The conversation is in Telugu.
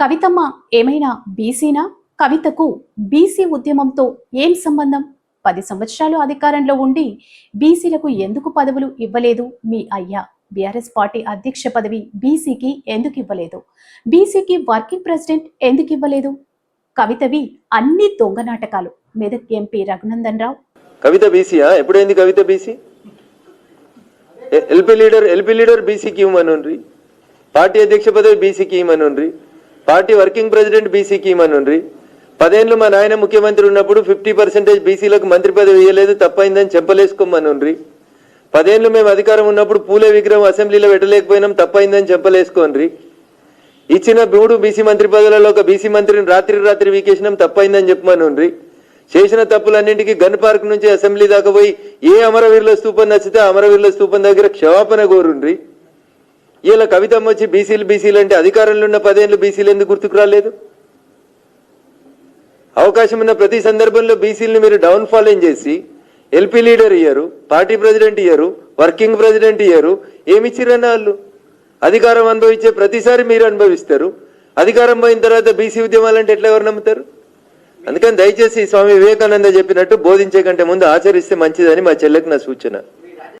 కవితమ్మ ఏమైనా బీసీనా? కవితకు బీసీ ఉద్యమంతో ఏం సంబంధం? పది సంవత్సరాలు అధికారంలో ఉండి బీసీలకు ఎందుకు పదవులు ఇవ్వలేదు? మీ అయ్యా బీఆర్ఎస్ పార్టీ అధ్యక్ష పదవి బీసీకి ఎందుకు ఇవ్వలేదు? బీసీకి వర్కింగ్ ప్రెసిడెంట్ ఎందుకు ఇవ్వలేదు? కవితవి అన్ని దొంగ నాటకాలు. మెదక్ ఎంపీ రఘునందన్ రావు. కవిత బీసీయా? ఎప్పుడైంది Kavitha BC? LP leader LP leader బీసీకి ఇవ్వమనుండ్రి? పార్టీ అధ్యక్ష పదవి బీసీకి ఇవ్వమనుండ్రి? పార్టీ వర్కింగ్ ప్రెసిడెంట్ బీసీకి ఇవ్వమనుండ్రి పదేళ్ళు మా నాయన ముఖ్యమంత్రి ఉన్నప్పుడు ఫిఫ్టీ పర్సెంటేజ్ బీసీలకు మంత్రి పదవి ఇవ్వలేదు తప్పైందని చెప్పలేసుకోమనుండ్రి. పదేళ్ళు మేము అధికారం ఉన్నప్పుడు పూలే విగ్రహం అసెంబ్లీలో పెట్టలేకపోయినాం తప్పైందని చెప్పలేసుకోండ్రి ఇచ్చిన మూడు బీసీ మంత్రి పదవులలో ఒక బీసీ మంత్రిని రాత్రి రాత్రి వీకేసినాం తప్పైందని చెప్పమనుండ్రి. చేసిన తప్పులన్నింటికి గన్ పార్క్ నుంచి అసెంబ్లీ దాకా పోయి ఏ అమరవీరుల స్తూపం నచ్చితే అమరవీరుల స్తూపం దగ్గర క్షమాపణ కోరుండ్రి. ఇలా కవితమ్మ వచ్చి బీసీలు బీసీలు అంటే అధికారంలో ఉన్న పదేళ్ళు బీసీలు ఎందుకు గుర్తుకు రాలేదు? అవకాశం ఉన్న ప్రతి సందర్భంలో బీసీలను మీరు డౌన్ ఫాలోయింగ్ చేసి ఎల్పీ లీడర్ ఇయ్యరు పార్టీ ప్రెసిడెంట్ ఇయ్యరు వర్కింగ్ ప్రెసిడెంట్ ఇయ్యరు ఏమిచ్చిరన్న వాళ్ళు? అధికారం అనుభవించే ప్రతిసారి మీరు అనుభవిస్తారు. అధికారం పోయిన తర్వాత బీసీ ఉద్యమాలంటే ఎట్లా ఎవరు నమ్ముతారు? అందుకని దయచేసి స్వామి వివేకానంద చెప్పినట్టు బోధించే కంటే ముందు ఆచరిస్తే మంచిదని మా చెల్లెకి నా సూచన.